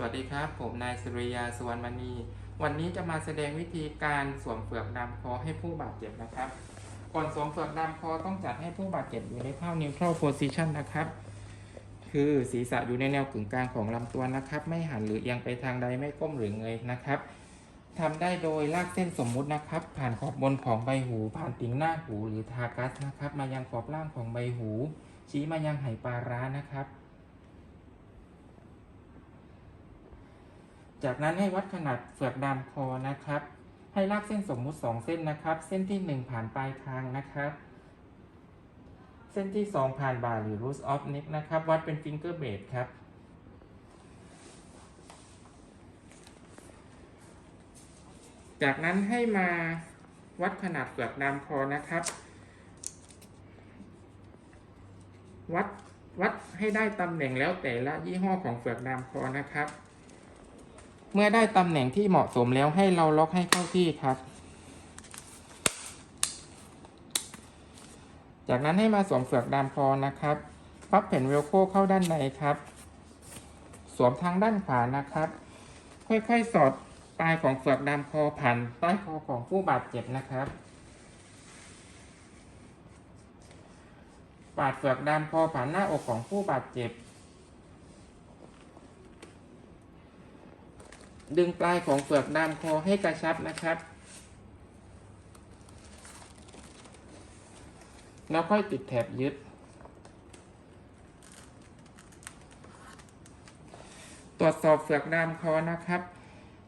สวัสดีครับ ผมนายสุริยาสุวรรณมณี วันนี้จะมาแสดงวิธีการสวมเฟือกดำคอให้ผู้บาดเจ็บนะครับ ก่อนสวมเฟือกดำคอต้องจัดให้ผู้บาดเจ็บอยู่ในท่า neutral position นะครับ คือศีรษะอยู่ในแนวกึ่งกลางของลำตัวนะครับ ไม่หันหรือเอียงไปทางใดไม่ก้มหรือเงยนะครับทำได้โดยลากเส้นสมมุตินะครับ ผ่านขอบบนของใบหู ผ่านติ่งหน้าหูหรือทากัสนะครับ มายังขอบล่างของใบหู ชี้มายังไหปลาร้านะครับ จากนั้นให้วัดขนาดเฟือกดามคอนะครับ ให้ลากเส้นสมมุติ 2 เส้นนะครับ เส้นที่ 1 ผ่านปลายคางนะครับ เส้นที่ 2 ผ่านบ่าหรือ root of neck นะครับ วัดเป็น finger blade ครับจากนั้นให้มาวัดขนาดเฟือกดามคอนะครับ วัดวัดให้ได้ตำแหน่งแล้วแต่ละยี่ห้อของเฟือกดามคอนะครับ เมื่อได้ตำแหน่งที่เหมาะสมแล้วให้เราล็อกให้เข้าที่ครับ จากนั้นให้มาสวมเฟือกดามคอนะครับ พับแผ่นเวลโคเข้าด้านในครับ สวมทางด้านขวานะครับ ค่อยๆสอดปลายของเฟือกดามคอผ่านใต้คอของผู้บาดเจ็บนะครับปาดเฟือกดามคอผ่านหน้าอกของผู้บาดเจ็บ ดึงปลายของเฟือกดามคอให้กระชับนะครับ แล้วค่อยติดแถบยึด ตรวจสอบเฟือกดามคอนะครับ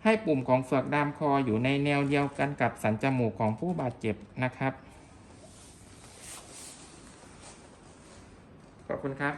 ให้ปุ่มของเฟือกดามคออยู่ในแนวเดียวกันกับสันจมูกของผู้บาดเจ็บนะครับ ขอบคุณครับ